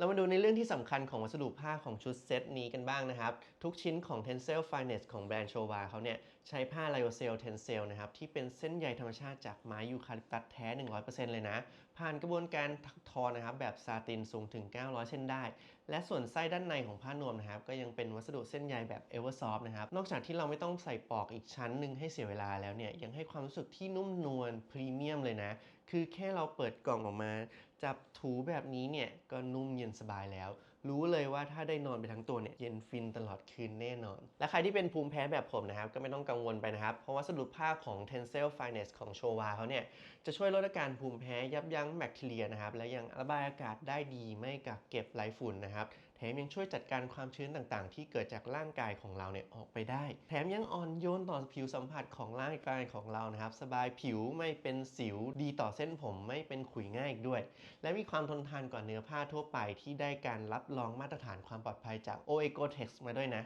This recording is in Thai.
เรามาดูในเรื่องที่สำคัญของวัสดุผ้าของชุดเซตนี้กันบ้างนะครับ ทุกชิ้นของ Tencel Finest ของแบรนด์โชวาเขาเนี่ย ใช้ผ้า Lyocell Tencel นะครับ ที่เป็นเส้นใยธรรมชาติจากไม้ยูคาลิปตัสแท้ 100%เลยนะ ผ่านกระบวนการถักทอนะครับ แบบซาตินสูงถึง 900 เส้นได้ และส่วนไส้ด้านในของผ้านวมนะครับ ก็ยังเป็นวัสดุเส้นใยแบบ Eversoft นะครับ นอกจากที่เราไม่ต้องใส่ปลอกอีกชั้นหนึ่งให้เสียเวลาแล้วเนี่ยยังให้ความรู้สึกที่นุ่มนวลพรีเมียมเลยนะคือแค่เราเปิดกล่องออกมา จับถูแบบนี้เนี่ยก็นุ่มเย็นสบายแล้วรู้เลยว่าถ้าได้นอนไปทั้งตัวเนี่ยเย็นฟินตลอดคืนแน่นอน และใครที่เป็นภูมิแพ้แบบผมนะครับก็ไม่ต้องกังวลไปนะครับ เพราะวัสดุผ้าของ Tencel Finest ของโชวาเขาเนี่ยจะช่วยลดอาการภูมิแพ้ยับยั้งแบคทีเรียนะครับและยังระบายอากาศได้ดีไม่กักเก็บไรฝุ่นนะครับแถมยังช่วยจัดการความชื้นต่างๆ ที่เกิดจากร่างกายของเราเนี่ยออกไปได้ แถมยังอ่อนโยนต่อผิวสัมผัสของร่างกายของเรานะครับ สบายผิวไม่เป็นสิวดีต่อเส้นผมไม่เป็นขุยง่ายอีกด้วย และมีความทนทานกว่าเนื้อผ้าทั่วไปที่ได้การรับรองมาตรฐานความปลอดภัยจาก OEGO-Tex มาด้วยนะ